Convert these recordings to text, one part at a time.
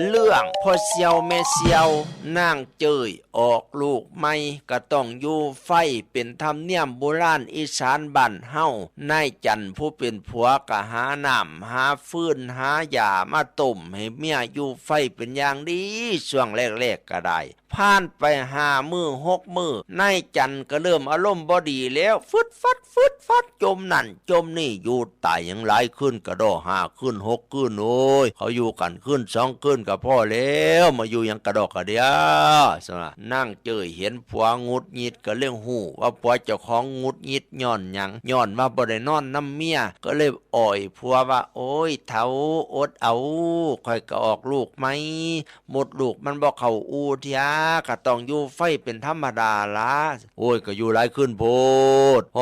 เรื่องพ่อเซียวแม่เซียวนางเจยออกลูกไม่ก็ต้องอยู่ไฟเป็นธรรมเนียมโบราณอีสานบ้านเฮานายจันผู้เป็นผัวก็หาน้ำหาฟืนหาหญ้ามาต้มให้เมียอยู่ไฟเป็นอย่างดีช่วงแรกๆก็ได้ผ่านไปหามือหกมือนายจันก็เริ่มอารมณ์บอดีแล้วฟึดฟัดฟึดฟัดจมนั่นจมนี่อยู่ตายยังหลายขึ้นกระโดหาขึ้นหกขึ้นโอ้ยเขาอยู่กันขึ้นสองขึ้นกับพ่อแล้วมาอยู่ยังกระดอกกระเดียสนะนั่งเจยเห็นผัวงุดงิดก็เรื่องหูว่าผัวเจ้าของงุดงิดย้อนยังย้อนว่าบ่ได้นอนน้ำเมียก็เลยอ่อยผัวว่า โอ้ยเท้าอดเอาค่อยก็ออกลูกไหมหมดลูกมันบอกเขาอูเทียก็ต้องอยู่ไฟเป็นธรรมดาละโอ้ยก็อยู่หลายขึ้นโพดพ่อ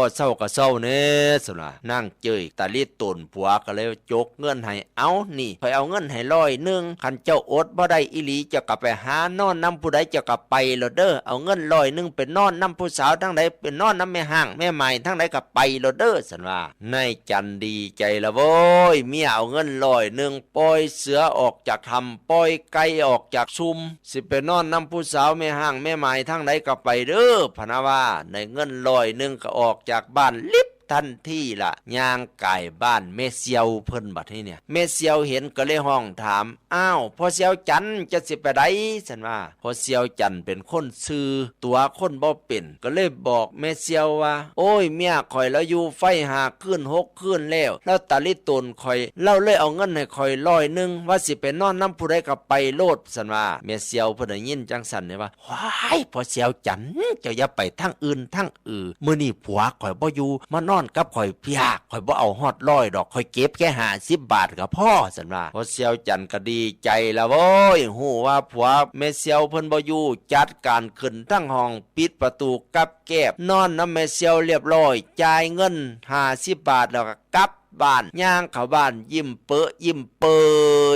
ออกก็ออกพ่อเศร้าก็เศร้าเน่สนะนั่งเจยตาลิดตนผัวก็เลยจกเงินให้เอานี่คอยเอาเงินให้ร้อยหนึงคันเจ้าอดบ่ได้อีหลีจะกลับไปหานอนน้ำผู้ใดจะกลับไปแล้วเด้อเอาเงินร้อยหนึงเป็นนอนน้ำผู้สาวทั้งใดเป็นนอนน้ำแม่ห้างแม่ใหม่ทั้งใดกลับไปแล้วเด้อสันว่านายจันดีใจละโว้ยเมียเอาเงินร้อยหนึงปล่อยเสือออกจากทำปล่อยไก่ออกจากชุม สิไปนอนน้ำผู้สาวแม่ห้างแม่ใหม่ทั้งใดกลับไปเด้อพนะว่าในเงินร้อยหนึงก็ออกจากบ้านลิบ ทันที่ละย่างไก่บ้านเมเซียวเพิ่นบัดนี้เนี่ยเมเซียวเห็นก็เลยห้องถามอ้าวพ่อเซียวจันจะสิไปไดสันว่าพ่อเซียวจันเป็นคนซื่อตัวคนบ่เป็นก็เลยบอกเมเซียวว่า โอ้ยเมียข่อยแล้วอยู่ไฟหาขึ้นหกขึ้นแล้ว แล้วตาลิตนข่อยเล่าเลยเอาเงินให้ข่อยร้อยหนึงว่าสิไปนอนน้ำผู้ใดก็ไปโลดสันว่าเมเซียวเพิ่นได้ยินจังสันเนี่ยว่าว้ายพ่อเซียวจันเจ้าอย่าไปทั้งอื่นทั้งอือมื้อนี้ผัวข่อยบ่อยู่มานอนกับข่อยเพียข่อยบ่เอาฮอดร้อยดอกข่อยเก็บแค่50บบาทก็พอสันว่าพอเซียวจันก็ดีใจแล้วโว้ยฮู้ว่าผัวแม่เซียวเพิ่นบ่อยู่จัดการขึ้นทั้งห้องปิดประตูกับแก็บนอนน้ำแม่เซียวเรียบร้อยจ่ายเงิน50บาทแล้วก็กลับบ้านย่างเข้าบ้านยิ้มเปอะยิ้มเป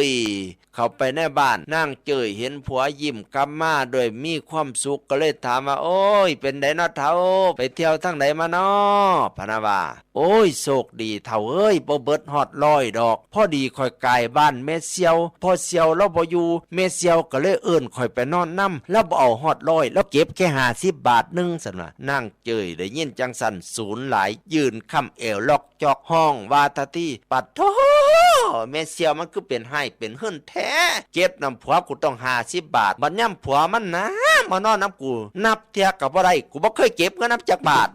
ย เขาไปในบ้านนั่งเจยเห็นผัวยิ้มกลับมาโดยมีความสุขก็เลยถามว่า โอ้ย เป็นไดนาะเท่าไปเที่ยวทั้งไหนมานาะพนาว่า โอ้ยโศกดีเท่าเอ้ยบ่เบิดฮอดลอยดอก พอดีคอยกายบ้านแม่เซียวพอเซียวเราบ่อยู่แม่เซียวก็เลยเอิ้นคอยไปนอนนํแล้วบ่เอาฮอดลอย แล้วเก็บแค่50บบาทนึงซั่นว่านั่งเจยได้ยินจังสันศูนย์หลายยืนคำเอวล็อกจอกห้องวาทที่ปัดโท แม่เซียวมันคือเป็นให้เป็นเฮินแท้ เก็บน้ำผัวกูต้องหาสิบาทบัดย่ำผัวมันนะมานอนน้ำกู นับเทียกับบ่ไรกูบ่เคยเก็บเงินนับจากบาท